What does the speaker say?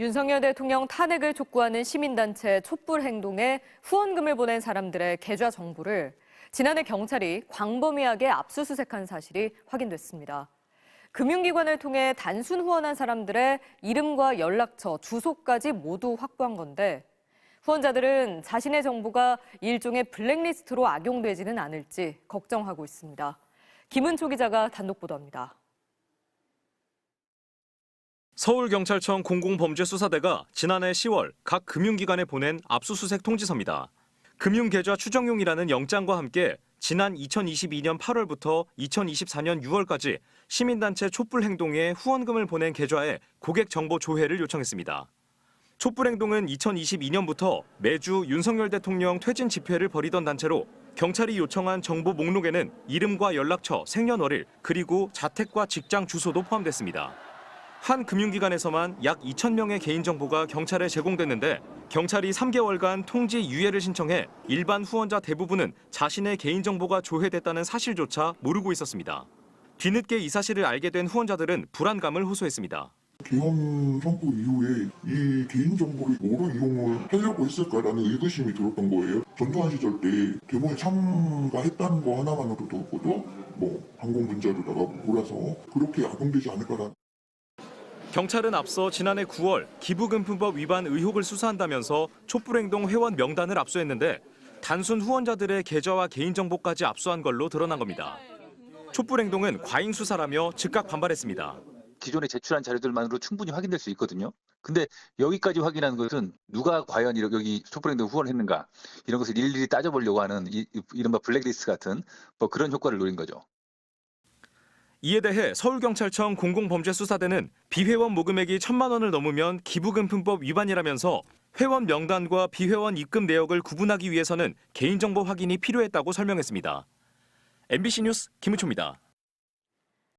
윤석열 대통령 탄핵을 촉구하는 시민단체 촛불 행동에 후원금을 보낸 사람들의 계좌 정보를 지난해 경찰이 광범위하게 압수수색한 사실이 확인됐습니다. 금융기관을 통해 단순 후원한 사람들의 이름과 연락처, 주소까지 모두 확보한 건데 후원자들은 자신의 정보가 일종의 블랙리스트로 악용되지는 않을지 걱정하고 있습니다. 김은초 기자가 단독 보도합니다. 서울경찰청 공공범죄수사대가 지난해 10월 각 금융기관에 보낸 압수수색 통지서입니다. 금융계좌 추정용이라는 영장과 함께 지난 2022년 8월부터 2024년 6월까지 시민단체 촛불행동에 후원금을 보낸 계좌에 고객 정보 조회를 요청했습니다. 촛불행동은 2022년부터 매주 윤석열 대통령 퇴진 집회를 벌이던 단체로 경찰이 요청한 정보 목록에는 이름과 연락처, 생년월일, 그리고 자택과 직장 주소도 포함됐습니다. 한 금융기관에서만 약 2천 명의 개인정보가 경찰에 제공됐는데 경찰이 3개월간 통지 유예를 신청해 일반 후원자 대부분은 자신의 개인정보가 조회됐다는 사실조차 모르고 있었습니다. 뒤늦게 이 사실을 알게 된 후원자들은 불안감을 호소했습니다. 개헌 선포 이후에 이 개인정보를 뭐로 이용을 하려고 했을까라는 의구심이 들었던 거예요. 전두환 시절 때 데모에 참가했다는 거 하나만으로도 뭐 항공 문자로다가 몰아서 그렇게 악용되지 않을까라는 경찰은 앞서 지난해 9월 기부금품법 위반 의혹을 수사한다면서 촛불행동 회원 명단을 압수했는데 단순 후원자들의 계좌와 개인정보까지 압수한 걸로 드러난 겁니다. 촛불행동은 과잉 수사라며 즉각 반발했습니다. 기존에 제출한 자료들만으로 충분히 확인될 수 있거든요. 근데 여기까지 확인한 것은 누가 과연 여기 촛불행동 후원했는가 이런 것을 일일이 따져보려고 하는 이, 이른바 블랙리스트 같은 뭐 그런 효과를 노린 거죠. 이에 대해 서울경찰청 공공범죄수사대는 비회원 모금액이 천만 원을 넘으면 기부금품법 위반이라면서 회원 명단과 비회원 입금 내역을 구분하기 위해서는 개인정보 확인이 필요했다고 설명했습니다. MBC 뉴스 김우초입니다.